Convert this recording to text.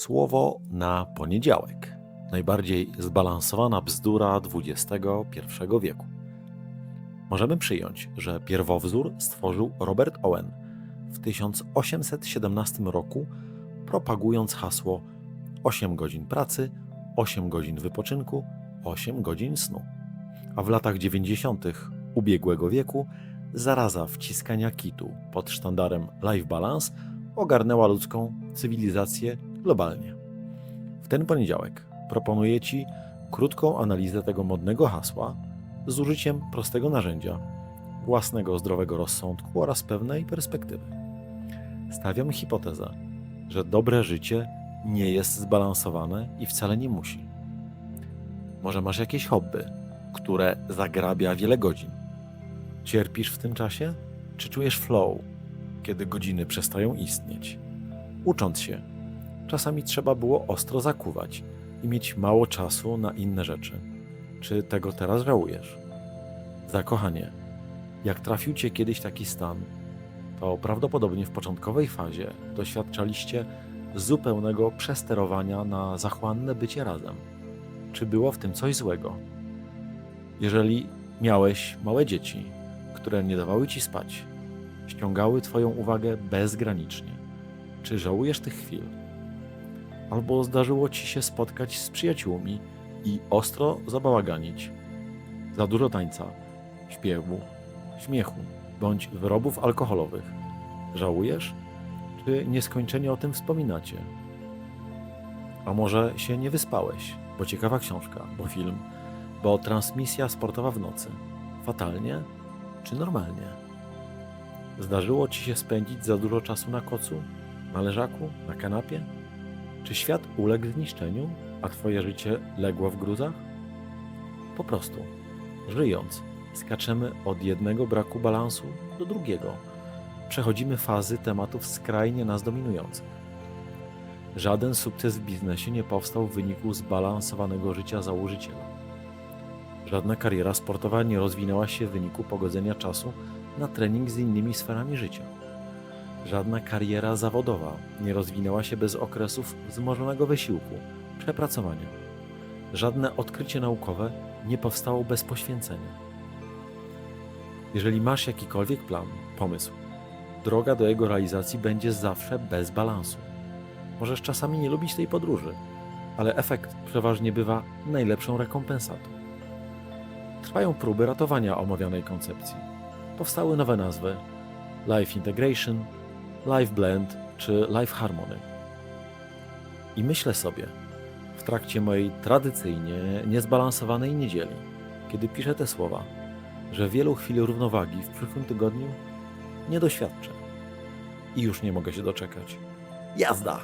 Słowo na poniedziałek. Najbardziej zbalansowana bzdura XXI wieku. Możemy przyjąć, że pierwowzór stworzył Robert Owen w 1817 roku, propagując hasło 8 godzin pracy, 8 godzin wypoczynku, 8 godzin snu. A w latach 90. ubiegłego wieku zaraza wciskania kitu pod sztandarem Life Balance ogarnęła ludzką cywilizację globalnie. W ten poniedziałek proponuję Ci krótką analizę tego modnego hasła z użyciem prostego narzędzia, własnego zdrowego rozsądku oraz pewnej perspektywy. Stawiam hipotezę, że dobre życie nie jest zbalansowane i wcale nie musi. Może masz jakieś hobby, które zagrabia wiele godzin. Cierpisz w tym czasie, czy czujesz flow, kiedy godziny przestają istnieć? Ucząc się, czasami trzeba było ostro zakuwać i mieć mało czasu na inne rzeczy. Czy tego teraz żałujesz? Zakochanie, jak trafił cię kiedyś taki stan, to prawdopodobnie w początkowej fazie doświadczaliście zupełnego przesterowania na zachłanne bycie razem. Czy było w tym coś złego? Jeżeli miałeś małe dzieci, które nie dawały ci spać, ściągały twoją uwagę bezgranicznie, czy żałujesz tych chwil? Albo zdarzyło ci się spotkać z przyjaciółmi i ostro zabałaganić. Za dużo tańca, śpiewu, śmiechu bądź wyrobów alkoholowych. Żałujesz? Czy nieskończenie o tym wspominacie? A może się nie wyspałeś, bo ciekawa książka, bo film, bo transmisja sportowa w nocy. Fatalnie czy normalnie? Zdarzyło ci się spędzić za dużo czasu na kocu, na leżaku, na kanapie? Czy świat uległ zniszczeniu, a twoje życie legło w gruzach? Po prostu, żyjąc, skaczemy od jednego braku balansu do drugiego. Przechodzimy fazy tematów skrajnie nas dominujących. Żaden sukces w biznesie nie powstał w wyniku zbalansowanego życia założyciela. Żadna kariera sportowa nie rozwinęła się w wyniku pogodzenia czasu na trening z innymi sferami życia. Żadna kariera zawodowa nie rozwinęła się bez okresów wzmożonego wysiłku, przepracowania. Żadne odkrycie naukowe nie powstało bez poświęcenia. Jeżeli masz jakikolwiek plan, pomysł, droga do jego realizacji będzie zawsze bez balansu. Możesz czasami nie lubić tej podróży, ale efekt przeważnie bywa najlepszą rekompensatą. Trwają próby ratowania omawianej koncepcji. Powstały nowe nazwy: Life Integration, Life Blend czy Life Harmony. I myślę sobie, w trakcie mojej tradycyjnie niezbalansowanej niedzieli, kiedy piszę te słowa, że wielu chwil równowagi w przyszłym tygodniu nie doświadczę. I już nie mogę się doczekać. Jazda!